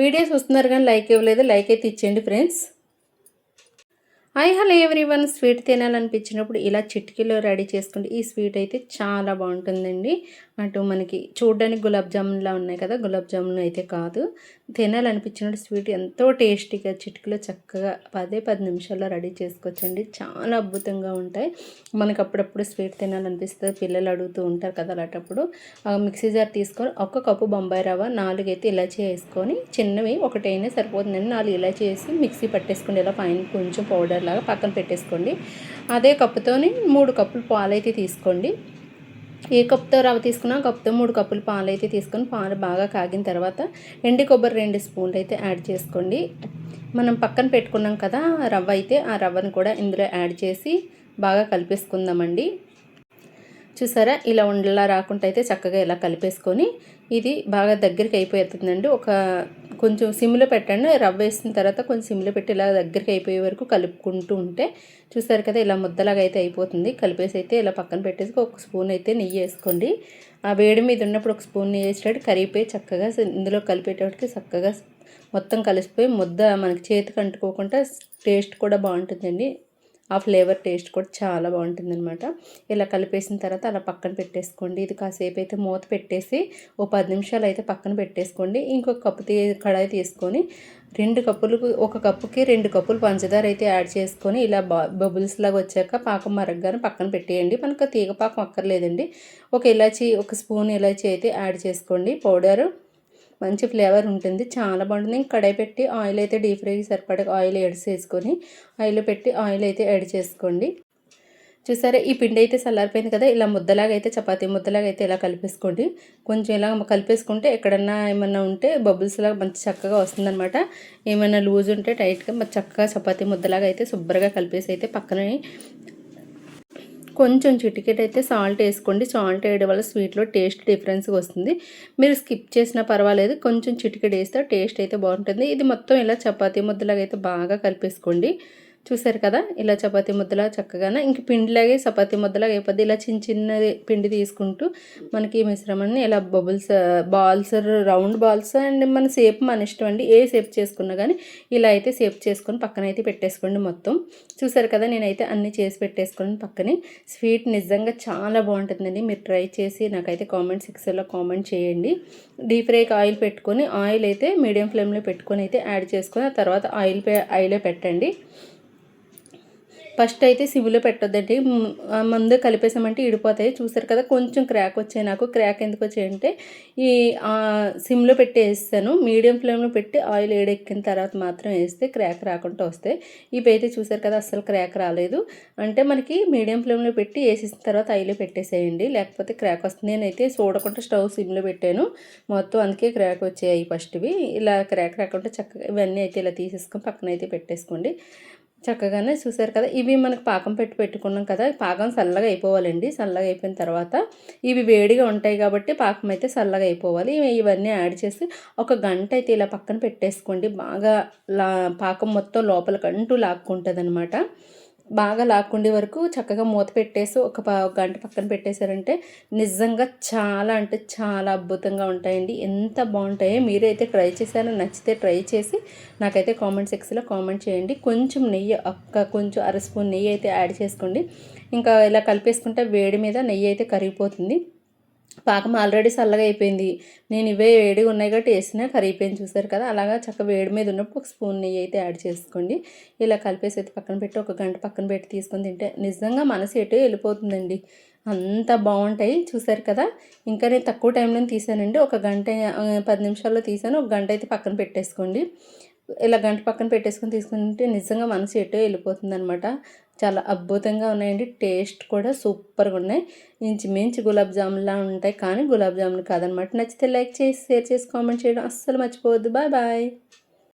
Videos వస్తున్నారు కానీ like ఇవ్వలేదు. లైక్ అయితే ఇచ్చేయండి friends. Hi hello one sweet తినాలనిపించినప్పుడు ఇలా చిటికీలో రెడీ చేసుకోండి ఈ స్వీట్ అయితే చాలా బాగుంటుందండి. అటు మనకి చూడడానికి గులాబ్ జామున్లా ఉన్నాయి కదా గులాబ్ జామున్ అయితే కాదు. తినాలనిపించినప్పుడు స్వీట్ ఎంతో టేస్టీగా చిటికీలో చక్కగా పదే పది నిమిషాల్లో రెడీ చేసుకోవచ్చండి. చాలా అద్భుతంగా ఉంటాయి. మనకు అప్పుడప్పుడు స్వీట్ తినాలనిపిస్తుంది పిల్లలు అడుగుతూ ఉంటారు కదా అలాంటప్పుడు. మిక్సీ జార్ తీసుకొని ఒక్క కప్పు బొంబాయి రవ్వ నాలుగైతే ఇలాచీ వేసుకొని చిన్నవి ఒకటైనా సరిపోతుందండి. నాలుగు ఇలాచీ వేసి మిక్సీ పట్టేసుకోండి ఇలా పైన కొంచెం పౌడర్ లాగా పక్కన పెట్టేసుకోండి. అదే కప్పుతోని మూడు కప్పులు పాలు అయితే తీసుకోండి. ఏ కప్తో రవ్వ తీసుకున్నా కప్తో మూడు కప్పులు పాలు అయితే తీసుకొని పాలు బాగా కాగిన తర్వాత ఎండి కొబ్బరి రెండు స్పూన్లు అయితే యాడ్ చేసుకోండి. మనం పక్కన పెట్టుకున్నాం కదా రవ్వ అయితే ఆ రవ్వను కూడా ఇందులో యాడ్ చేసి బాగా కలిపేసుకుందామండి. చూసారా? ఇలా ఉండలా రాకుండా అయితే చక్కగా ఇలా కలిపేసుకొని ఇది బాగా దగ్గరికి అయిపోతుందండి. ఒక కొంచెం సిమ్లో పెట్టండి రవ్వ వేసిన తర్వాత కొంచెం సిమ్లో పెట్టి ఇలా దగ్గరికి అయిపోయే వరకు కలుపుకుంటూ ఉంటే చూసారు కదా ఇలా ముద్దలాగా అయితే అయిపోతుంది. కలిపేసి అయితే ఇలా పక్కన పెట్టేసి ఒక స్పూన్ అయితే నెయ్యి వేసుకోండి. ఆ వేడి మీద ఉన్నప్పుడు ఒక స్పూన్ నెయ్యి వేసేటట్టు కరిగిపోయి చక్కగా ఇందులో కలిపేటప్పటికి చక్కగా మొత్తం కలిసిపోయి ముద్ద మనకి చేతికి అంటుకోకుండా టేస్ట్ కూడా బాగుంటుందండి. ఆ ఫ్లేవర్ టేస్ట్ కూడా చాలా బాగుంటుందన్నమాట. ఇలా కలిపేసిన తర్వాత అలా పక్కన పెట్టేసుకోండి. ఇది కాసేపు అయితే మూత పెట్టేసి ఓ పది నిమిషాలు అయితే పక్కన పెట్టేసుకోండి. ఇంకొక కప్పు తీ కడాయి తీసుకొని రెండు కప్పులు ఒక కప్పుకి రెండు కప్పులు పంచదార అయితే యాడ్ చేసుకొని ఇలా బబుల్స్ లాగా వచ్చాక పాకం మరగ్గానే పక్కన పెట్టేయండి. మనకు తీగ పాకం అక్కర్లేదండి. ఒక ఇలాచి ఒక స్పూన్ ఇలాచి అయితే యాడ్ చేసుకోండి. పౌడరు మంచి ఫ్లేవర్ ఉంటుంది. చాలా బాగుంటుంది. ఇంకా కడాయి పెట్టి ఆయిల్ అయితే డీప్ ఫ్రైకి సరిపడగా ఆయిల్ యాడ్ చేసుకొని ఆయిల్ పెట్టి ఆయిల్ అయితే యాడ్ చేసుకోండి. చూసారా? ఈ పిండి అయితే చల్లారిపోయింది కదా? ఇలా ముద్దలాగా అయితే చపాతీ ముద్దలాగా అయితే ఇలా కలిపేసుకోండి. కొంచెం ఇలా కలిపేసుకుంటే ఎక్కడన్నా ఏమన్నా ఉంటే బబుల్స్ లాగా మంచి చక్కగా వస్తుందన్నమాట. ఏమైనా లూజ్ ఉంటే టైట్గా చక్కగా చపాతీ ముద్దలాగా అయితే శుభ్రంగా కలిపేసి అయితే పక్కనే కొంచెం చిటికెట్ అయితే సాల్ట్ వేసుకోండి. సాల్ట్ వేయడం వల్ల స్వీట్లో టేస్ట్ డిఫరెన్స్గా వస్తుంది. మీరు స్కిప్ చేసినా పర్వాలేదు. కొంచెం చిటికెట్ వేస్తే టేస్ట్ అయితే బాగుంటుంది. ఇది మొత్తం ఇలా చపాతీ ముద్దలాగా అయితే బాగా కలిపేసుకోండి. చూసారు కదా? ఇలా చపాతి ముద్దలా చక్కగానే ఇంక పిండిలాగే చపాతి ముద్దలాగా అయిపోద్ది. ఇలా చిన్న చిన్న పిండి తీసుకుంటూ మనకి ఈ మిశ్రమాన్ని ఇలా bubbles balls round balls and మన షేప్ మన ఇష్టం అండి. ఏ షేప్ చేసుకున్నా కానీ ఇలా అయితే షేప్ చేసుకొని పక్కన అయితే పెట్టేసుకోండి మొత్తం. చూసారు కదా? నేనైతే అన్ని చేసి పెట్టేసుకోండి పక్కనే. స్వీట్ నిజంగా చాలా బాగుంటుందండి. మీరు ట్రై చేసి నాకైతే కామెంట్ సెక్షన్లో కామెంట్ చేయండి. డీప్ ఫ్రైకి ఆయిల్ పెట్టుకొని ఆయిల్ అయితే మీడియం ఫ్లేమ్లో పెట్టుకొని అయితే యాడ్ చేసుకొని ఆ తర్వాత ఆయిల్ ఆయిలే పెట్టండి. ఫస్ట్ అయితే సిమ్లో పెట్టొద్దండి. మందు కలిపేసామంటే ఇడిపోతాయి. చూసారు కదా కొంచెం క్రాక్ వచ్చాయి నాకు. క్రాక్ ఎందుకు వచ్చాయంటే ఈ సిమ్లో పెట్టి వేస్తాను మీడియం ఫ్లేమ్లో పెట్టి ఆయిల్ ఏడెక్కిన తర్వాత మాత్రం వేస్తే క్రాక్ రాకుండా వస్తాయి. ఇవి అయితే చూసారు కదా అస్సలు క్రాక్ రాలేదు. అంటే మనకి మీడియం ఫ్లేమ్లో పెట్టి వేసేసిన తర్వాత ఆయిల్ పెట్టేసేయండి. లేకపోతే క్రాక్ వస్తుంది. నేనైతే చూడకుండా స్టవ్ సిమ్లో పెట్టాను. మొత్తం అందుకే క్రాక్ వచ్చాయి ఫస్ట్వి. ఇలా క్రాక్ రాకుండా చక్కగా ఇవన్నీ అయితే ఇలా తీసేసుకొని పక్కన అయితే పెట్టేసుకోండి. చక్కగానే చూసారు కదా. ఇవి మనకు పాకం పెట్టి పెట్టుకున్నాం కదా. పాకం చల్లగా అయిపోవాలండి. చల్లగా అయిపోయిన తర్వాత ఇవి వేడిగా ఉంటాయి కాబట్టి పాకం అయితే చల్లగా అయిపోవాలి. ఇవన్నీ యాడ్ చేసి ఒక గంట అయితే ఇలా పక్కన పెట్టేసుకోండి. బాగా లా పాకం మొత్తం లోపలికంటూ లాక్కుంటుంది అనమాట బాగా లాక్కుండే వరకు చక్కగా మూత పెట్టేసి ఒక గంట పక్కన పెట్టేశారంటే నిజంగా చాలా అంటే చాలా అద్భుతంగా ఉంటాయండి. ఎంత బాగుంటాయో మీరైతే ట్రై చేశారో నచ్చితే ట్రై చేసి నాకైతే కామెంట్ సెక్షన్లో కామెంట్ చేయండి. కొంచెం నెయ్యి ఒక్క కొంచెం అర స్పూన్ నెయ్యి అయితే యాడ్ చేసుకోండి. ఇంకా ఇలా కలిపేసుకుంటే వేడి మీద నెయ్యి అయితే కరిగిపోతుంది. పాకం ఆల్రెడీ చల్లగా అయిపోయింది. నేను ఇవే వేడిగా ఉన్నాయి కాబట్టి వేసినా కరిగిపోయింది. చూసారు కదా? అలాగా చక్క వేడి మీద ఉన్నప్పుడు ఒక స్పూన్ నెయ్యి అయితే యాడ్ చేసుకోండి. ఇలా కలిపేసి అయితే పక్కన పెట్టి ఒక గంట పక్కన పెట్టి తీసుకొని తింటే నిజంగా మనసు ఎటు వెళ్ళిపోతుందండి. అంత బాగుంటాయి. చూసారు కదా? ఇంకా నేను తక్కువ టైంలో తీసానండి. ఒక గంట పది నిమిషాల్లో తీసాను. ఒక గంట అయితే పక్కన పెట్టేసుకోండి. ఇలా గంట పక్కన పెట్టేసుకొని తీసుకుంటే నిజంగా మనసు ఎటో వెళ్ళిపోతుంది అనమాట చాలా అద్భుతంగా ఉన్నాయండి. టేస్ట్ కూడా సూపర్గా ఉన్నాయి. ఇంచుమించు గులాబ్ జామున్లా ఉంటాయి. కానీ గులాబ్ జామున్ కాదనమాట. నచ్చితే లైక్ చేసి షేర్ చేసి కామెంట్ చేయడం అస్సలు మర్చిపోవద్దు. Bye bye.